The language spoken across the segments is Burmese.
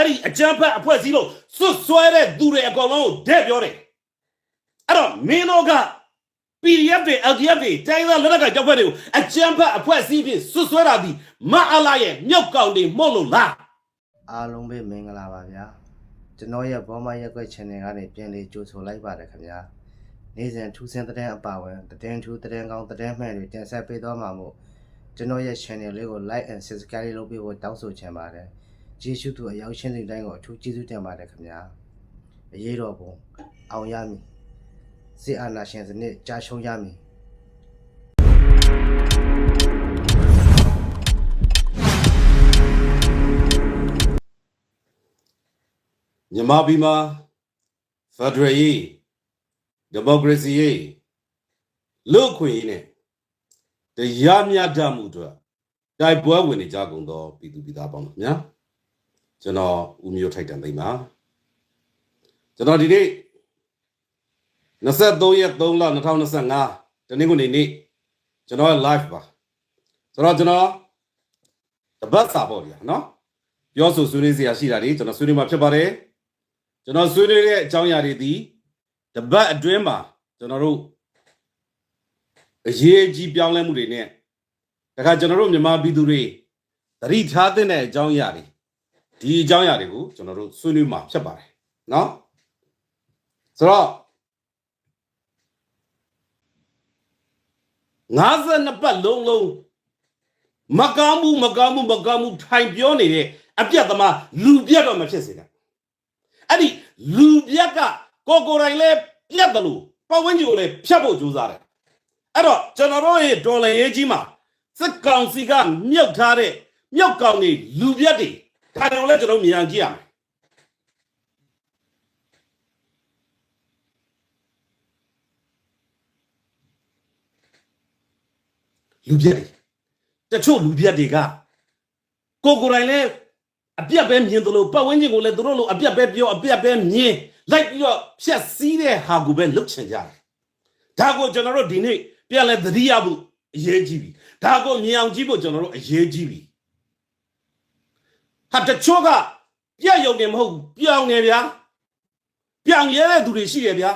အဲ့ဒီအကြမ်းဖက်အဖွဲ့အစည်းလို့စွတ်စွဲတဲ့သူတွေအကုန်လုံးကိုတဲ့ပြောတယ်အဲ့တော့မင်းတို့က PDF တွေ LDF တွေတိုင်းသားလက်နက်ကကြောက်ဖက်တွေကိုအကြမ်းဖက်အဖွဲ့အစည်းဖြင့်စွတ်စွဲတာဒီမအလာရဲ့မြောက်ကောင်တွေမှုတ်လို့လားအားလုံးပဲမင်္ဂလာပါဗျာကျွန်တော်ရဲ့ဘောမရက်ွက် channel ကနေပြန်လေးကြိုဆိုလိုက်ပါတယ်ခင်ဗျာနေ့စဉ်ထူးဆန်းတဲ့အပါဝင်သတင်းထူးသတင်းကောင်းသတင်းမှန်တွေတင်ဆက်ပေးသွားမှာမို့ကျွန်တော်ရဲ့ channel လေးကို like and subscribe လုပ်ပေးဖို့တောင်းဆိုချင်ပါတယ် ကျေးဇူးသူအရောက်ရှင်းတဲ့တိုင်းကိုအထူးကျေးဇူးတင်ပါတယ်ခင်ဗျာအရေးတော်ပုံအောင်ရမည်စစ်အာဏာရှင်စနစ်ကြာရှုံးရမည်မြန်မာပြည်မှာဖက်ဒရယ်ရေးဒီမိုကရေစီရေးလူ့အခွင့်အရေးနဲ့တရားမျှတမှုအတွက်တိုက်ပွဲဝင်နေကြကုန်သောပြည်သူပြည်သားပေါင်းတို့ခင်ဗျာ ကျွန်တော်ဦးမျိုးထိုက်တန်သိမ်းပါကျွန်တော်ဒီနေ့23ရက်3လ2025တနင်္ဂနွေနေ့ကျွန်တော်ရဲ့ live ပါဆိုတော့ကျွန်တော်တပတ်စာပေါ့ဗျာနော်ပြောဆိုဆွေးနွေးစရာရှိတာတွေကျွန်တော်ဆွေးနွေးမှာဖြစ်ပါတယ်ကျွန်တော်ဆွေးနွေးတဲ့အကြောင်းအရာတွေဒီတပတ်အတွင်းမှာကျွန်တော်တို့အရေးအကြီးပြောင်းလဲမှုတွေနဲ့တခါကျွန်တော်တို့မြန်မာပြည်သူတွေသတိထားတဲ့အကြောင်းအရာတွေ ဒီအကြောင်းအရာတွေကိုကျွန်တော်တို့ဆွေးနွေးမှာဖြစ်ပါတယ်เนาะဆိုတော့52ပတ်လုံးလုံးမကောင်းမှုမကောင်းမှုမကောင်းမှုထိုင်ပြောနေတဲ့အပြတ်သမားလူပြတ်တော့မဖြစ်စေနဲ့ အဲ့ဒီလူပြက်ကကိုကိုယ်တိုင်လဲပြတ်တယ်လို့ပတ်ဝန်းကျင်ကိုလည်းဖြတ်ဖို့ကြိုးစားတယ်အဲ့တော့ကျွန်တော်တို့ရဲ့ဒေါ်လာရေးကြီးမှာစစ်ကောင်စီကမြုပ်ထားတဲ့မြုပ်ကောင်တွေလူပြက်တွေ ဒါကြောင့်လဲကျွန်တော်မြင်အောင်ကြည့်ရမယ်လူပြက်တွေတချို့လူပြက်တွေကကိုကိုယ်တိုင်လဲအပြတ်ပဲမြင်သလိုပတ်ဝန်းကျင်ကိုလည်းသူတို့လိုအပြတ်ပဲပြောအပြတ်ပဲမြင်လိုက်ပြီးတော့ဖြတ်စည်းတဲ့ဟာကိုပဲလုပ်ချင်ကြတယ်ဒါကိုကျွန်တော်တို့ဒီနေ့ပြန်လဲသတိရဖို့အရေးကြီးပြီဒါကိုမြင်အောင်ကြည့်ဖို့ကျွန်တော်တို့အရေးကြီးပြီ ဟာတချို့ကပြတ်ယုံနေမဟုတ်ဘူးပြောင်းနေဗျာပြောင်းရဲတဲ့သူတွေရှိတယ်ဗျာ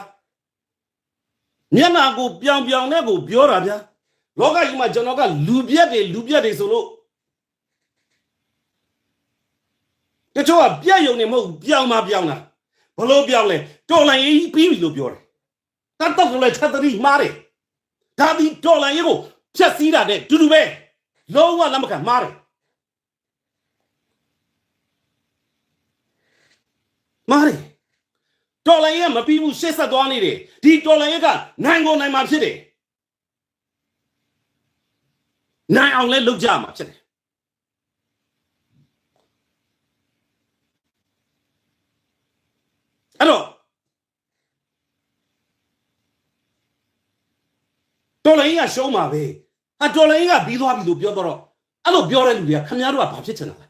မျက်နာကိုပြောင်းပြောင်းနဲ့ကိုပြောတာဗျာလောကကြီးမှာကျွန်တော်ကလူပြက်တွေလူပြက်တွေဆိုလို့တချို့ကပြက်ယုံနေမဟုတ်ဘူးပြောင်းမပြောင်းတာဘလို့ပြောင်းလဲတော်လန်ရေးပြီးပြီလို့ပြောတယ်တတ်တော့ကလည်းချက်တရီမှားတယ်ဒါဒီတော်လန်ရေးကိုဖြတ်စည်းတာတဲ့တူတူပဲလုံးဝလက်မခံမှားတယ် မှားတယ်တော်လန်ရေးကမပြီးဘူးရှေ့ဆက်သွားနေတယ်ဒီတော်လန်ရေးကနိုင်ကုန်နိုင်မှာဖြစ်တယ်နိုင်အောင်လဲလုပ်ကြမှာဖြစ်တယ်အဲ့တော့တော်လိုင်းကရှုံးပါပဲဟာတော်လိုင်းကပြီးသွားပြီလို့ပြောတော့အဲ့လိုပြောတဲ့လူတွေကခင်ဗျားတို့ကဘာဖြစ်ချင်တာလဲ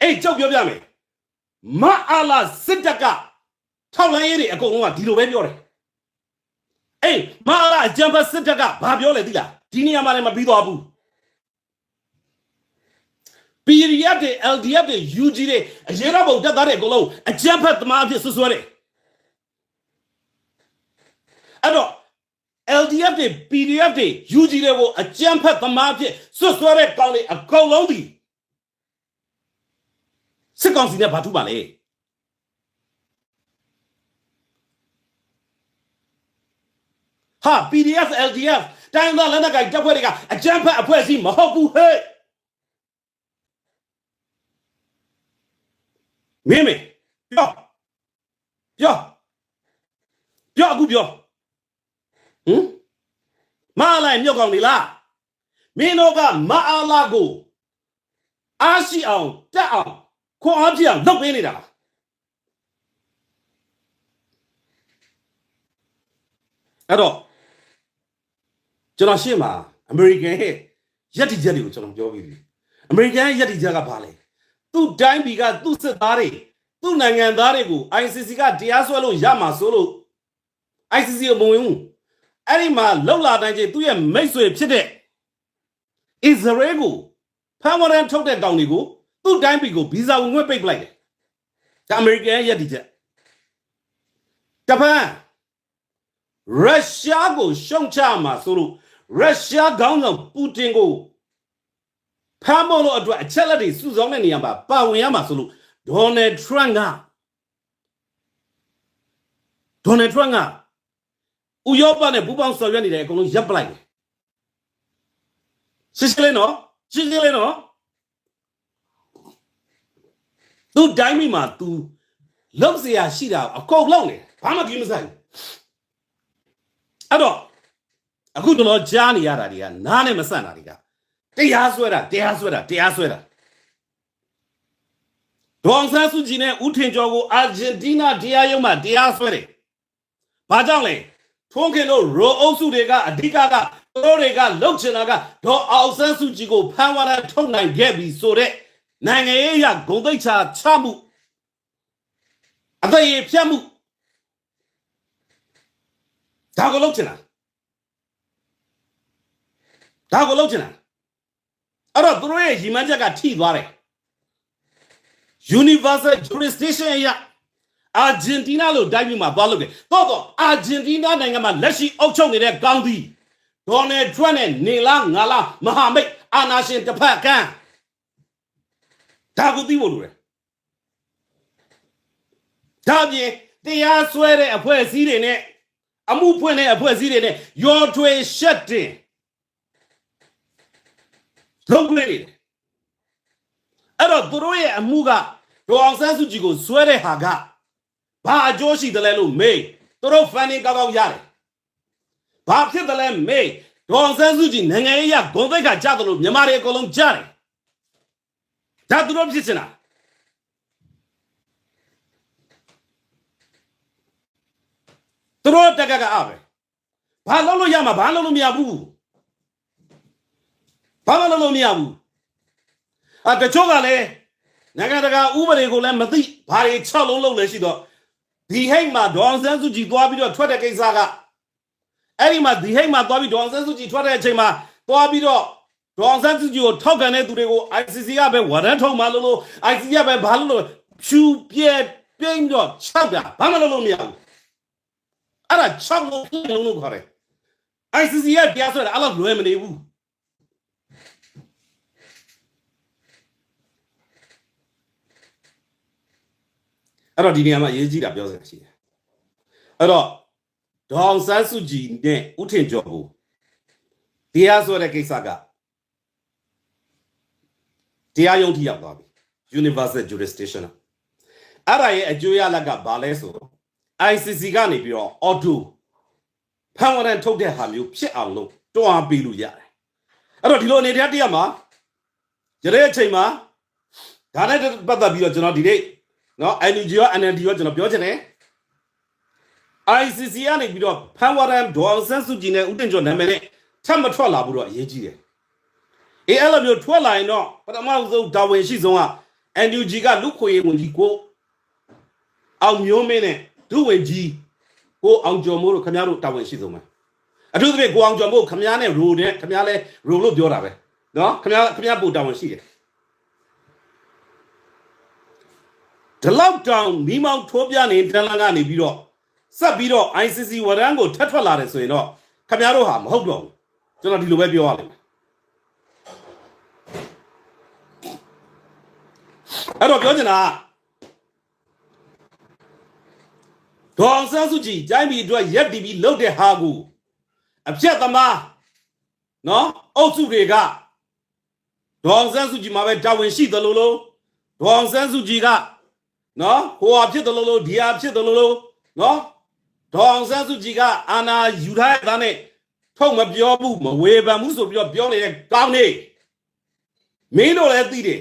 အေးကြောက်ပြောပြမယ် မအားလာစစ်တပ်ကထောက်လိုင်းရေးတွေအကုန်လုံးကဒီလိုပဲပြောတယ်အေးမအားလာအကြံဖတ်စစ်တပ်ကဘာပြောလဲသိလားဒီနေရာမှာလည်းမပြီးသွားဘူး PDF တွေ LDF တွေ UG တွေအရေးတော်ပုံတက်သားတဲ့အကုန်လုံးအကြမ်းဖက်သမားအဖြစ်ဆွဆွဲတယ်အဲ့တော့ LDF တွေ PDF တွေ UG တွေကိုအကြမ်းဖက်သမားအဖြစ်ဆွဆွဲတဲ့ကောင်းတွေအကုန်လုံးဒီ စစ်ကောင်စီနဲ့ဘာထူးပါလဲဟာ PDF LDF တိုင်းသားလက်နက်ကိုင်တပ်ဖွဲ့တွေကအကြမ်းဖက်အဖွဲ့အစည်းမဟုတ်ဘူးဟဲ့မင်းမေပြောပြောပြောအခုပြောဟမ်မအားလိုက်မြောက်ကောင်နေလားမင်းတို့ကမအားလာကိုအားရှိအောင်တက်အောင် ခွန်အားပြအောင်လုပ်ပေးနေတာလားအဲ့တော့ကျွန်တော်ရှင်းမှာအမေရိကန်ရဲ့ယက်တီချက်တွေကိုကျွန်တော်ပြောပြီးပြီအမေရိကန်ရဲ့ယက်တီချက်ကဘာလဲသူ့တိုင်းပြည်ကသူ့စစ်သားတွေသူ့နိုင်ငံသားတွေကို ICC ကတရားစွဲလို့ရမှာဆိုလို့ ICC ကိုမဝင်ဘူးအဲ့ဒီမှာလောက်လာတိုင်းချင်းသူ့ရဲ့မိတ်ဆွေဖြစ်တဲ့ Israel ကိုဖမ်းဝရန်ထုတ်တဲ့တောင်တွေကို သူ့တိုင်းပြည်ကိုဗီဇာဝင်ခွင့်ပိတ်ပလိုက်တယ်ဒါအမေရိကန်ရဲ့ရည်တည်ချက်ဂျပန်ရုရှားကိုရှုံချမှာဆိုလို့ရုရှားခေါင်းဆောင်ပူတင်ကိုဖမ်းဖို့လို့အတွက်အချက်လက်တွေစုဆောင်းတဲ့နေရာမှာပါဝင်ရမှာဆိုလို့ဒေါ်နယ်ထရန့်ကဒေါ်နယ်ထရန့်ကဥရောပနဲ့ပူးပေါင်းဆောင်ရွက်နေတယ်အကုန်လုံးရပ်ပလိုက်တယ်ရှင်းရှင်းလေးနော်ရှင်းရှင်းလေးနော် သူတိုင်းမိမှာ तू လောက်เสียရှိတာအကုန်လုံးနေဘာမှကြီးမဆိုင်ဘူးအဲ့တော့အခုတော့လောကြားနေရတာတွေကနားနဲ့မဆန့်တာတွေကတရားဆွဲတာတရားဆွဲတာတရားဆွဲတာဒေါအောင်ဆန်းစုကြည်နဲ့ဦးထင်ကျော်ကိုအာဂျင်တီးနားတရားရုံးမှာတရားဆွဲတယ်ဘာကြောင့်လဲထွန်းခင်တို့ရိုအုပ်စုတွေကအဓိကကသူတို့တွေကလှုပ်ချင်တာကဒေါအောင်ဆန်းစုကြည်ကိုဖမ်းဝရမ်းထုတ်နိုင်ခဲ့ပြီဆိုတဲ့ နိုင်ငံရေးအရဂုံတိတ်ချာချမှုအသက်ရည်ဖြတ်မှုဒါကိုလှုပ်ချင်တာဒါကိုလှုပ်ချင်တာအဲ့တော့သူတို့ရဲ့ရီမန်းချက်ကထိသွားတယ် universal jurisdiction အရအာဂျင်တီးနားလို့တိုင်းပြည်မှာသွားလို့တယ်တော့တော့အာဂျင်တီးနားနိုင်ငံမှာလက်ရှိအုပ်ချုပ်နေတဲ့ကောင်းသည်ဒေါ်နယ်ထရန့်နဲ့နေလားငါလားမဟာမိတ်အာနာရှင်တစ်ဖက်ကန်း ဒါကိုသိဖို့လိုတယ်ဒါပြင်တရားစွဲတဲ့အဖွဲ့အစည်းတွေနဲ့အမှုဖွင့်တဲ့အဖွဲ့အစည်းတွေနဲ့ရော်ထွေရှက်တင်လုံးခွေးနေတယ်အဲ့တော့သူတို့ရဲ့အမှုကဒေါအောင်ဆန်းစုကြည်ကိုစွဲတဲ့ဟာကဘာအကျိုးရှိတယ်လဲလို့မေးသူတို့ဖန်နေကောင်းကောင်းရတယ်ဘာဖြစ်တယ်လဲမေးဒေါအောင်ဆန်းစုကြည်နိုင်ငံရေးရဂုံသိက္ခာကြတယ်လို့မြန်မာတွေအကုန်လုံးကြားတယ် ဒါသူတို့ဖြစ်ချင်တာသူတို့တက်ကကအားပဲဘာလုပ်လို့ရမှာဘာလုပ်လို့မရဘူးဘာမှလုပ်လို့မရဘူးအတချို့ကလည်းနိုင်ငံတကာဥပဒေကိုလည်းမသိဘာတွေ6လုံးလုံးလည်းရှိတော့ဒီဟိတ်မှာဒေါအောင်ဆန်းစုကြည်သွားပြီးတော့ထွက်တဲ့ကိစ္စကအဲ့ဒီမှာဒီဟိတ်မှာသွားပြီးဒေါအောင်ဆန်းစုကြည်ထွက်တဲ့အချိန်မှာသွားပြီးတော့ ဒေါအောင်ဆန်းစုကြည်ကိုထောက်ခံတဲ့သူတွေကို ICC ကပဲဝရမ်းထုတ်မှလို့လို့ ICC ကပဲဘာလို့လို့ဖြူပြဲပြင်းတော့၆တာဘာမှလုပ်လို့မရဘူးအဲ့ဒါ6လုံးလုံးလို့ခေါ်တယ် ICC ကတရားစွဲတာအဲ့လောက်လွယ်မနေဘူးအဲ့တော့ဒီနေရာမှာအရေးကြီးတာပြောစရာရှိတယ်အဲ့တော့ဒေါအောင်ဆန်းစုကြည်နဲ့ဦးထင်ကျော်ကိုတရားစွဲတဲ့ကိစ္စက တရားရုံးထိရောက်သွားပြီ universal jurisdiction အဲ့ဒါရဲ့အကျိုးရလက်ကဘာလဲဆိုတော့ ICC ကနေပြီးတော့ auto ဖန်ဝရန်ထုတ်တဲ့ဟာမျိုးဖြစ်အောင်လို့တွန်းအားပေးလို့ရတယ်အဲ့တော့ဒီလိုအနေတရားတရားမှာရတဲ့အချိန်မှာဒါနဲ့ပတ်သက်ပြီးတော့ကျွန်တော်ဒီနေ့နော် NUG ရော NLD ရောကျွန်တော်ပြောချင်တယ် ICC ကနေပြီးတော့ဖန်ဝရန်ဒေါ်အောင်ဆန်းစုကြည်နဲ့ဦးတင်ကျော်နာမည်နဲ့ထပ်မထွက်လာဘူးတော့အရေးကြီးတယ် အေးအဲ့လိုမျိုးထွက်လာရင်တော့ပထမဆုံးတာဝန်ရှိဆုံးက NUG ကလူခွေဝင်ကြီးကိုအောင်မျိုးမင်းနဲ့ဒုဝင်ကြီးကိုအောင်ကျော်မိုးတို့ခင်ဗျားတို့တာဝန်ရှိဆုံးပဲအထူးသဖြင့်ကိုအောင်ကျော်မိုးခင်ဗျားနဲ့ရိုနဲ့ခင်ဗျားလဲရိုလို့ပြောတာပဲနော်ခင်ဗျားခင်ဗျားပို့တာဝန်ရှိတယ်ဒီလောက်တောင်မိမောင်ထိုးပြနေတန်းလန်းကနေပြီးတော့ဆက်ပြီးတော့ ICC ဝရမ်းကိုထပ်ထွက်လာတယ်ဆိုရင်တော့ခင်ဗျားတို့ဟာမဟုတ်တော့ဘူးကျွန်တော်ဒီလိုပဲပြောရလိမ့်မယ် အဲ့တော့ပြောချင်တာကဒေါအောင်ဆန်းစုကြည်တိုင်းပြည်အတွက်ရက်တီပြီးလှုပ်တဲ့ဟာကိုအပြက်သမားနော်အုပ်စုတွေကဒေါအောင်ဆန်းစုကြည်မှာပဲတာဝန်ရှိသလိုလိုဒေါအောင်ဆန်းစုကြည်ကနော်ဟိုဟာဖြစ်တယ်လို့လို့ဒီဟာဖြစ်တယ်လို့လို့နော်ဒေါအောင်ဆန်းစုကြည်ကအာနာယူထားတဲ့သားနဲ့ထုတ်မပြောဘူးမဝေဖန်ဘူးဆိုပြီးတော့ပြောနေတဲ့ကောင်းနေမင်းတို့လည်းသိတယ်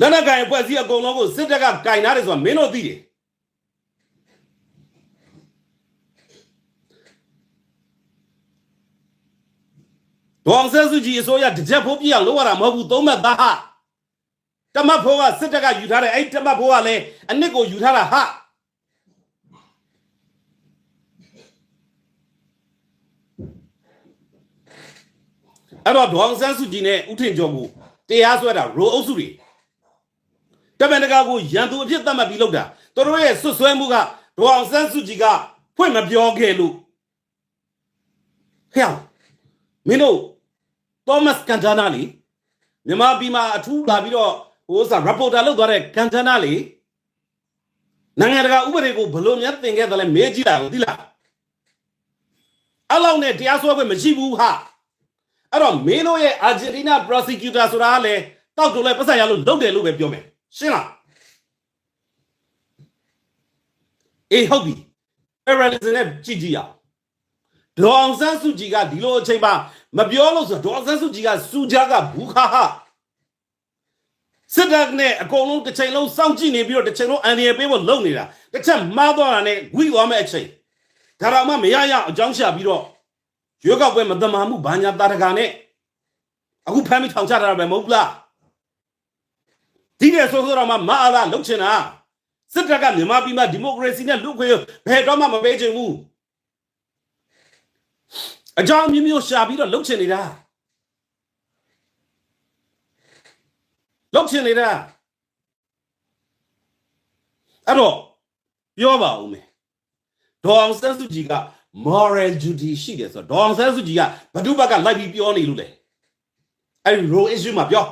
လက်နက်ကင်အဖွဲ့အစည်းအကုန်လုံးကိုစစ်တပ်ကကင်ထားတယ်ဆိုတာမင်းတို့သိတယ်ဒေါအောင်ဆန်းစုကြည်အစိုးရတစ်ချက်ဖို့ပြအောင်လုပ်ရတာမဟုတ်ဘူးသုံးမဲ့သားဟာတမတ်ဖိုးကစစ်တပ်ကယူထားတယ်အဲ့ဒီတမတ်ဖိုးကလည်းအနစ်ကိုယူထားတာဟာအဲ့တော့ဒေါအောင်ဆန်းစုကြည်နဲ့ဦးထင်ကျော်ကိုတရားစွဲတာရိုအုပ်စုတွေ တမန်တကာကိုရန်သူအဖြစ်သတ်မှတ်ပြီးလုပ်တာသူတို့ရဲ့ဆွဆွဲမှုကဒေါအောင်ဆန်းစုကြည်ကဖွင့်မပြောခဲ့လို့ဟဲ့မင်းတို့သောမတ်ကန်တာနာလီမြန်မာပြည်မှာအထူးလာပြီးတော့ဟိုစား reporter လုပ်သွားတဲ့ကန်တာနာလီနိုင်ငံတကာဥပဒေကိုဘယ်လိုများသင်ခဲ့တယ်လဲမေးကြည့်တာကိုသိလားအဲ့လောက်နဲ့တရားစွဲခွင့်မရှိဘူးဟာအဲ့တော့မင်းတို့ရဲ့ Argentina prosecutor ဆိုတာကလည်းတောက်တူလဲပတ်စံရလို့လုပ်တယ်လို့ပဲပြောမယ် ရှင်းလားအေးဟုတ်ပြီ parallelism နဲ့ကြည့်ကြည့်ရအောင်ဒေါအောင်ဆန်းစုကြည်ကဒီလိုအချိန်မှာမပြောလို့ဆိုတော့ဒေါအောင်ဆန်းစုကြည်ကစူဂျာကဘူးခါဟာစစ်တပ်နဲ့အကုန်လုံးတစ်ချိန်လုံးစောင့်ကြည့်နေပြီးတော့တစ်ချိန်လုံးအန်ဒီရပေးဖို့လုပ်နေတာတစ်ချက်မှားသွားတာနဲ့ဂွိသွားမဲ့အချိန်ဒါတော့မှမရရအောင်အကြောင်းရှာပြီးတော့ရွေးကောက်ပွဲမတမာမှုဘာညာတာတကာနဲ့အခုဖမ်းပြီးထောင်ချတာပဲမဟုတ်ဘူးလား ဒီတဲ့ဆိုဆိုတော့မှမအားလားလှုပ်ချင်တာစစ်တပ်ကမြန်မာပြည်မှာဒီမိုကရေစီနဲ့လူ့ခွင့်ဘယ်တော့မှမပေးချင်ဘူးအကြောင်းမျိုးမျိုးရှာပြီးတော့လှုပ်ချင်နေတာလှုပ်ချင်နေတာအဲ့တော့ပြောပါဦးမယ်ဒေါအောင်ဆန်းစုကြည်က moral duty ရှိတယ်ဆိုတော့ဒေါအောင်ဆန်းစုကြည်ကဘဒုဘက်ကလိုက်ပြီးပြောနေလို့လေအဲ့ဒီ role issue မှာပြော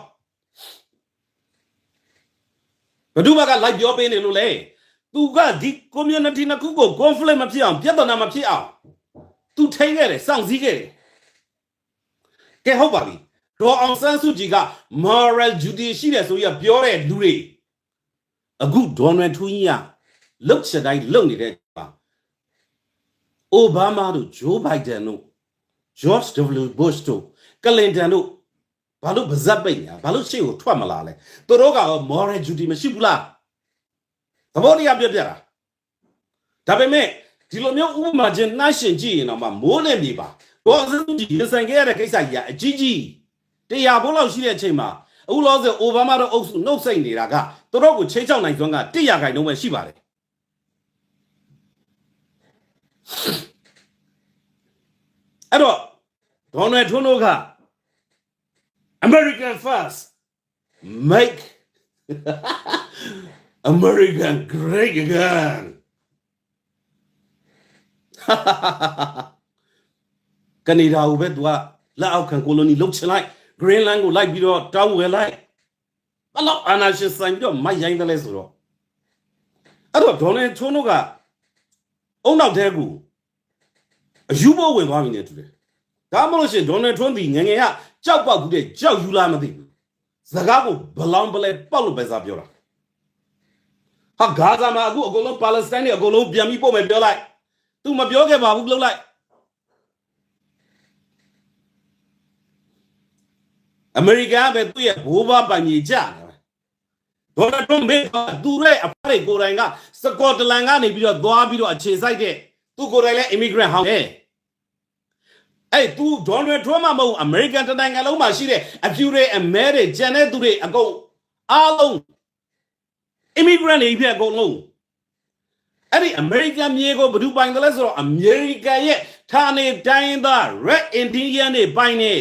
ဘဒုဘက်ကလိုက်ပြောပေးနေလို့လေသူကဒီ community နှစ်ခုကို conflict မဖြစ်အောင်ပြဿနာမဖြစ်အောင်သူထိန်းခဲ့တယ်စောင့်စည်းခဲ့တယ်ကဲဟုတ်ပါပြီဒေါအောင်ဆန်းစုကြည်က moral duty ရှိတယ်ဆိုပြီးပြောတဲ့လူတွေအခုဒေါ်နယ်ထူးကြီးကလုတ်ချက်တိုင်းလုတ်နေတဲ့ပါအိုဘားမားတို့ဂျိုးဘိုင်ဒန်တို့ George W Bush တို့ကလင်တန်တို့ ဘာလို့ပါဇက်ပိတ်ညာဘာလို့ရှေ့ကိုထွက်မလာလဲသူတို့ကရော moral duty မရှိဘူးလားသဘောတရားပြပြတာဒါပေမဲ့ဒီလိုမျိုးဥပမာချင်းနှိုင်းရှင်ကြည့်ရင်တော့မှမိုးနဲ့မြေပါတော့စစုကြည့်ရင်ဆိုင်ခဲ့ရတဲ့ကိစ္စကြီးကအကြီးကြီးတရားဘိုးလောက်ရှိတဲ့အချိန်မှာအခုလောဆယ်အိုဘားမားတို့အုပ်စုနှုတ်ဆက်နေတာကသူတို့ကိုချိန်ချောက်နိုင်စွမ်းက100ခိုင်နှုန်းပဲရှိပါတယ်အဲ့တော့ဒေါ်နယ်ထွန်းတို့က American first make American great again ကနေဒါကိုပဲသူကလက်အောက်ခံကိုလိုနီလုတ်ချလိုက် Greenland ကိုလိုက်ပြီးတော့တောင်းဝယ်လိုက်ဘယ်တော့အာနာရှင်ဆိုင်ပြီးတော့မိုက်ရိုင်းတယ်လဲဆိုတော့အဲ့တော့ဒေါ်နယ်ထွန်းတို့ကအုံနောက်တဲကူအယူဘောဝင်သွားပြီနေတူတယ်ဒါမှမဟုတ်ရှင်ဒေါ်နယ်ထွန်းဒီငယ်ငယ်က ကြောက်ပေါက်ကူတဲ့ကြောက်ယူလားမသိဘူးစကားကိုဘလောင်ပလဲပေါက်လို့ပဲစားပြောတာဟာဂါဇာမှာအခုအကုန်လုံးပါလက်စတိုင်းတွေအကုန်လုံးပြန်ပြီးပို့မယ်ပြောလိုက် तू မပြောခဲ့ပါဘူးလုပ်လိုက်အမေရိကန်ကပဲသူ့ရဲ့ဘိုးဘပိုင်မြေကြတယ်ဒေါ်နယ်ထရမ့်ဘေးကသူ့ရဲ့အဖတွေကိုယ်တိုင်ကစကော့တလန်ကနေပြီးတော့သွားပြီးတော့အခြေစိုက်တဲ့သူကိုယ်တိုင်လည်း immigrant ဟောင်းတယ် အဲ့သူဒေါ်နယ်ထရမ့်မမဟုတ်အမေရိကန်တနိုင်ငံလုံးမှာရှိတဲ့အဖြူတွေအမဲတွေဂျန်တဲ့သူတွေအကုန်အားလုံး immigrant တွေဖြစ်အကုန်လုံးအဲ့ဒီအမေရိကန်မြေကိုဘယ်သူပိုင်တယ်လဲဆိုတော့အမေရိကန်ရဲ့ဌာနေတိုင်းသား red indian တွေပိုင်နေ